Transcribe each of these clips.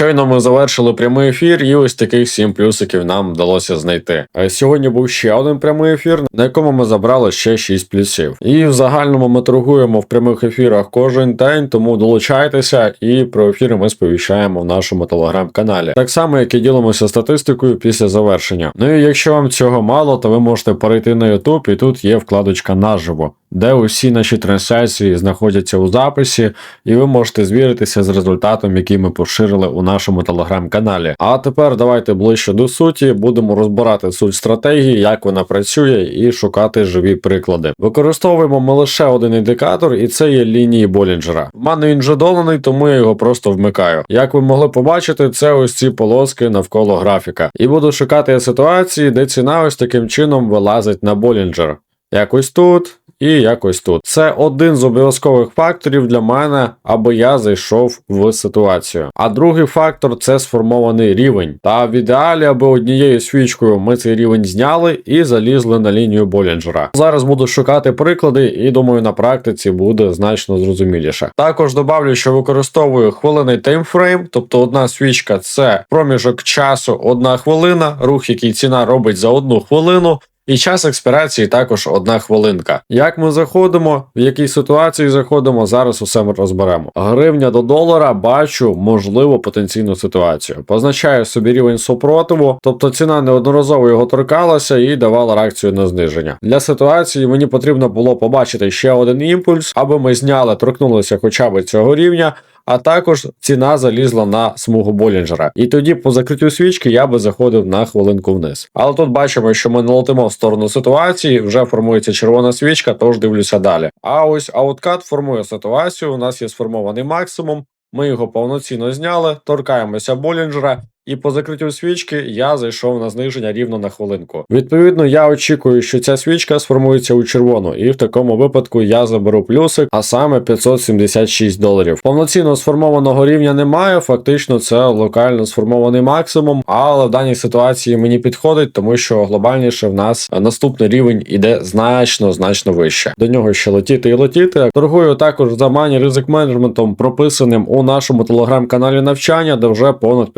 Щойно ми завершили прямий ефір, і ось таких 7 плюсиків нам вдалося знайти. Сьогодні був ще один прямий ефір, на якому ми забрали ще 6 плюсів. І в загальному ми торгуємо в прямих ефірах кожен день, тому долучайтеся і про ефіри ми сповіщаємо в нашому телеграм-каналі. Так само, як і ділимося статистикою після завершення. Ну і якщо вам цього мало, то ви можете перейти на YouTube, і тут є вкладочка наживо. Де усі наші трансляції знаходяться у записі, і ви можете звіритися з результатом, який ми поширили у нашому телеграм-каналі. А тепер давайте ближче до суті, будемо розбирати суть стратегії, як вона працює, і шукати живі приклади. Використовуємо ми лише один індикатор, і це є лінії Болінджера. В мене він вже доданий, тому я його просто вмикаю. Як ви могли побачити, це ось ці полоски навколо графіка. І буду шукати ситуації, де ціна ось таким чином вилазить на Болінджер. Якось тут і якось тут. Це один з обов'язкових факторів для мене, аби я зайшов в ситуацію. А другий фактор це сформований рівень. Та в ідеалі, аби однією свічкою ми цей рівень зняли і залізли на лінію Болінджера. Зараз буду шукати приклади, і думаю, на практиці буде значно зрозуміліше. Також добавлю, що використовую хвилинний таймфрейм, тобто одна свічка це проміжок часу, одна хвилина, рух, який ціна робить за одну хвилину. І час експірації також одна хвилинка. Як ми заходимо, в якій ситуації заходимо, зараз усе ми розберемо. Гривня до долара бачу можливо потенційну ситуацію. Позначаю собі рівень супротиву, тобто ціна неодноразово його торкалася і давала реакцію на зниження. Для ситуації мені потрібно було побачити ще один імпульс, аби ми зняли, торкнулися хоча б цього рівня. А також ціна залізла на смугу Болінджера. І тоді по закриттю свічки я би заходив на хвилинку вниз. Але тут бачимо, що ми не летимо в сторону ситуації, вже формується червона свічка, тож дивлюся далі. А ось ауткат формує ситуацію. У нас є сформований максимум. Ми його повноцінно зняли, торкаємося Болінджера, і по закриттю свічки я зайшов на зниження рівно на хвилинку. Відповідно, я очікую, що ця свічка сформується у червону, і в такому випадку я заберу плюсик, а саме 576 доларів. Повноцінно сформованого рівня немає, фактично це локально сформований максимум, але в даній ситуації мені підходить, тому що глобальніше в нас наступний рівень іде значно значно вище. До нього ще летіти і летіти. Торгую також за мані ризик менеджментом, прописаним у нашому телеграм-каналі навчання, де вже понад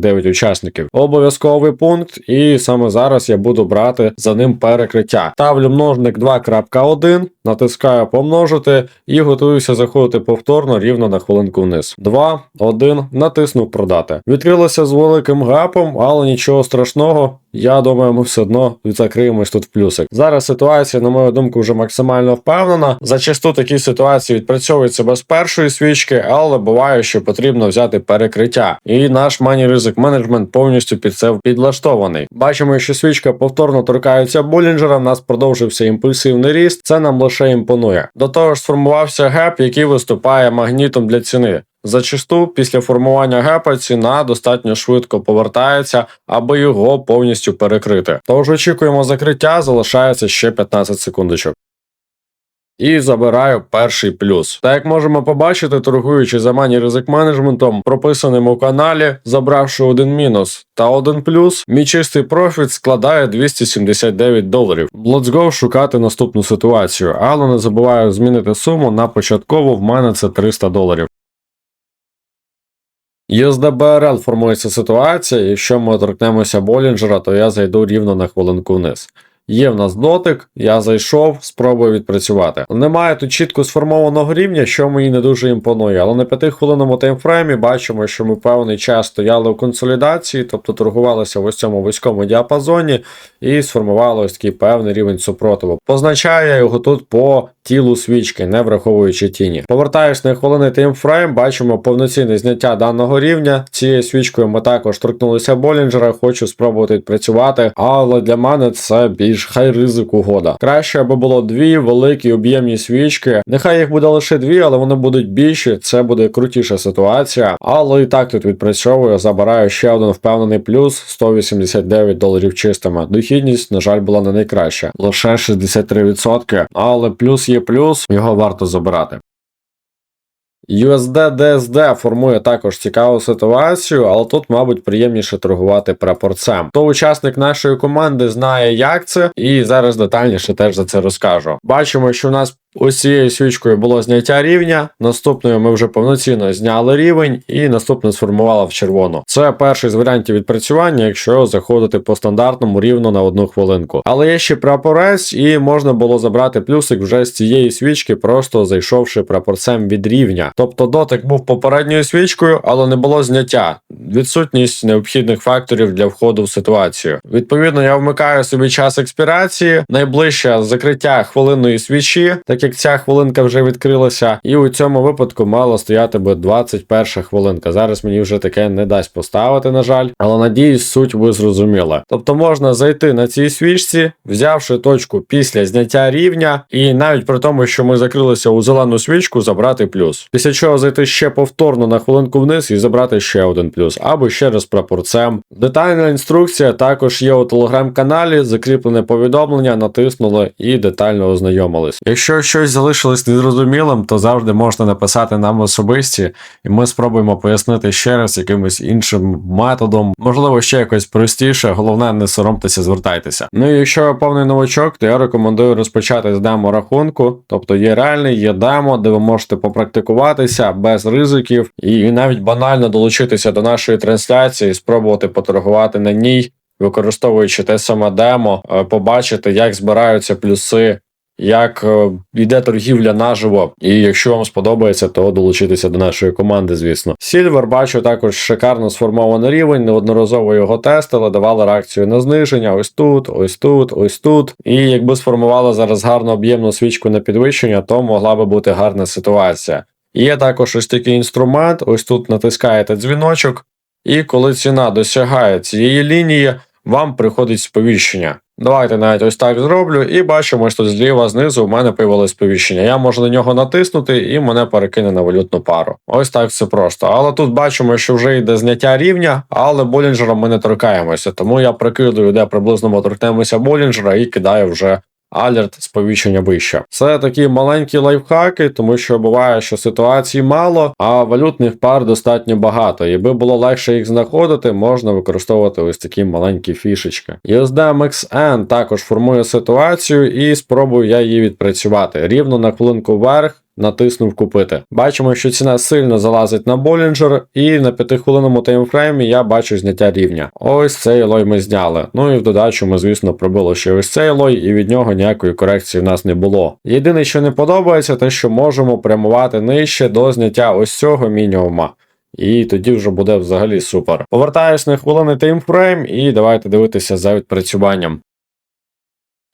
569 учасників. Обов'язковий пункт, і саме зараз я буду брати за ним перекриття. Ставлю множник 2.1, натискаю помножити і готуюся заходити повторно рівно на хвилинку вниз. 2, 1, натиснув продати. Відкрилося з великим гапом, але нічого страшного. Я думаю, ми все одно закриємось тут в плюсик. Зараз ситуація, на мою думку, вже максимально впевнена. Зачасту такі ситуації відпрацьовуються без першої свічки, але буває, що потрібно взяти перекриття. І наш мані ризик менеджмент повністю під це підлаштований. Бачимо, що свічка повторно торкається Болінджера. В нас продовжився імпульсивний ріст. Це нам лише імпонує. До того ж, сформувався геп, який виступає магнітом для ціни. Зачасту після формування гепа ціна достатньо швидко повертається, аби його повністю перекрити. Тож очікуємо закриття, залишається ще 15 секундочок. І забираю перший плюс. Так як можемо побачити, торгуючи за мані ризик менеджментом, прописаним у каналі, забравши один мінус та один плюс, мій чистий профіт складає 279 доларів. Let's go шукати наступну ситуацію, але не забуваю змінити суму на початкову. В мене це 300 доларів. USD-BRL формується ситуація, якщо ми торкнемося Болінджера, то я зайду рівно на хвилинку вниз. Є в нас дотик, я зайшов, спробую відпрацювати. Немає тут чітко сформованого рівня, що мені не дуже імпонує, але на 5 хвилинному таймфреймі бачимо, що ми певний час стояли в консолідації, тобто торгувалися в ось цьому вузькому діапазоні і сформували ось такий певний рівень супротиву. Позначаю я його тут по тілу свічки, не враховуючи тіні. Повертаюсь на хвилинний таймфрейм, бачимо повноцінне зняття даного рівня. Цією свічкою ми також торкнулися Болінджера, хочу спробувати відпрацювати, але для мене це більш хай ризик угода. Краще, аби було дві великі об'ємні свічки. Нехай їх буде лише дві, але вони будуть більші. Це буде крутіша ситуація. Але і так тут відпрацьовую, забираю ще один впевнений плюс 189 доларів чистими. Дохідність, на жаль, була не найкраща. Лише 63%. Але плюс є плюс, його варто забирати. USD DSD формує також цікаву ситуацію, але тут, мабуть, приємніше торгувати прапорцем. То учасник нашої команди знає, як це, і зараз детальніше теж за це розкажу. Бачимо, що в нас Ось цією свічкою було зняття рівня. Наступною ми вже повноцінно зняли рівень, і наступне сформувало в червону. Це перший з варіантів відпрацювання, якщо заходити по стандартному рівно на одну хвилинку. Але є ще прапорець, і можна було забрати плюсик вже з цієї свічки, просто зайшовши прапорцем від рівня. Тобто дотик був попередньою свічкою, але не було зняття. Відсутність необхідних факторів для входу в ситуацію. Відповідно, я вмикаю собі час експірації, найближче закриття хвилинної свічі, так як ця хвилинка вже відкрилася, і у цьому випадку мало стояти би 21 хвилинка. Зараз мені вже таке не дасть поставити, на жаль, але надіюсь, суть ви зрозуміли. Тобто можна зайти на цій свічці, взявши точку після зняття рівня, і навіть при тому, що ми закрилися у зелену свічку, забрати плюс. Після чого зайти ще повторно на хвилинку вниз і забрати ще один плюс, або ще раз прапорцем. Детальна інструкція також є у телеграм-каналі, закріплене повідомлення, натиснули і детально ознайомились. Якщо щось залишилось незрозумілим, то завжди можна написати нам особисті, і ми спробуємо пояснити ще раз якимось іншим методом, можливо, ще якось простіше. Головне, не соромтеся, звертайтеся. Ну і якщо ви повний новачок, то я рекомендую розпочати з демо рахунку, тобто є реальний, є демо, де ви можете попрактикуватися без ризиків і навіть банально долучитися до нашої трансляції, спробувати поторгувати на ній, використовуючи те саме демо, е, побачити, як збираються плюси як е, йде торгівля наживо, і якщо вам сподобається, то долучитися до нашої команди, звісно. Сільвер бачу також шикарно сформований рівень, неодноразово його тестили, давали реакцію на зниження. Ось тут, ось тут, ось тут. І якби сформували зараз гарну об'ємну свічку на підвищення, то могла би бути гарна ситуація. Є також ось такий інструмент. Ось тут натискаєте дзвіночок, і коли ціна досягає цієї лінії, вам приходить сповіщення. Давайте навіть ось так зроблю, і бачимо, що зліва знизу у мене появилось сповіщення. Я можу на нього натиснути, і мене перекине на валютну пару. Ось так все просто. Але тут бачимо, що вже йде зняття рівня, але Болінджером ми не торкаємося. Тому я прикидую, де приблизно ми торкнемося Болінджера і кидаю вже алерт сповіщення вище. Це такі маленькі лайфхаки, тому що буває, що ситуацій мало, а валютних пар достатньо багато. І би було легше їх знаходити, можна використовувати ось такі маленькі фішечки. USD MXN також формує ситуацію, і спробую я її відпрацювати рівно на хвилинку вверх. Натиснув купити. Бачимо, що ціна сильно залазить на Болінджер, і на 5-хвилинному таймфреймі я бачу зняття рівня. Ось цей лой ми зняли. Ну і в додачу ми, звісно, пробили ще ось цей лой, і від нього ніякої корекції в нас не було. Єдине, що не подобається, те, що можемо прямувати нижче до зняття ось цього мінімума. І тоді вже буде взагалі супер. Повертаюсь на хвилини таймфрейм, і давайте дивитися за відпрацюванням.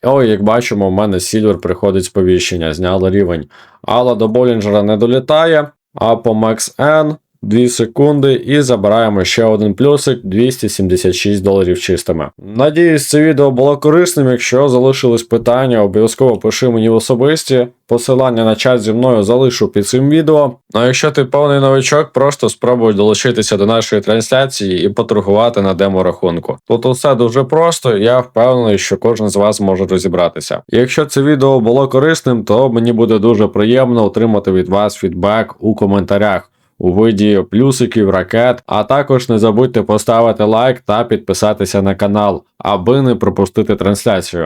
Ой, як бачимо, в мене Сільвер приходить сповіщення, зняли рівень. Але до Болінджера не долітає, а по Max N 2 секунди і забираємо ще один плюсик 276 доларів чистими. Надіюсь, це відео було корисним. Якщо залишились питання, обов'язково пиши мені в особисті. Посилання на чат зі мною залишу під цим відео. Ну а якщо ти повний новичок, просто спробуй долучитися до нашої трансляції і поторгувати на демо-рахунку. Тут усе дуже просто, я впевнений, що кожен з вас може розібратися. Якщо це відео було корисним, то мені буде дуже приємно отримати від вас фідбек у коментарях у виді плюсиків, ракет. А також не забудьте поставити лайк та підписатися на канал, аби не пропустити трансляцію.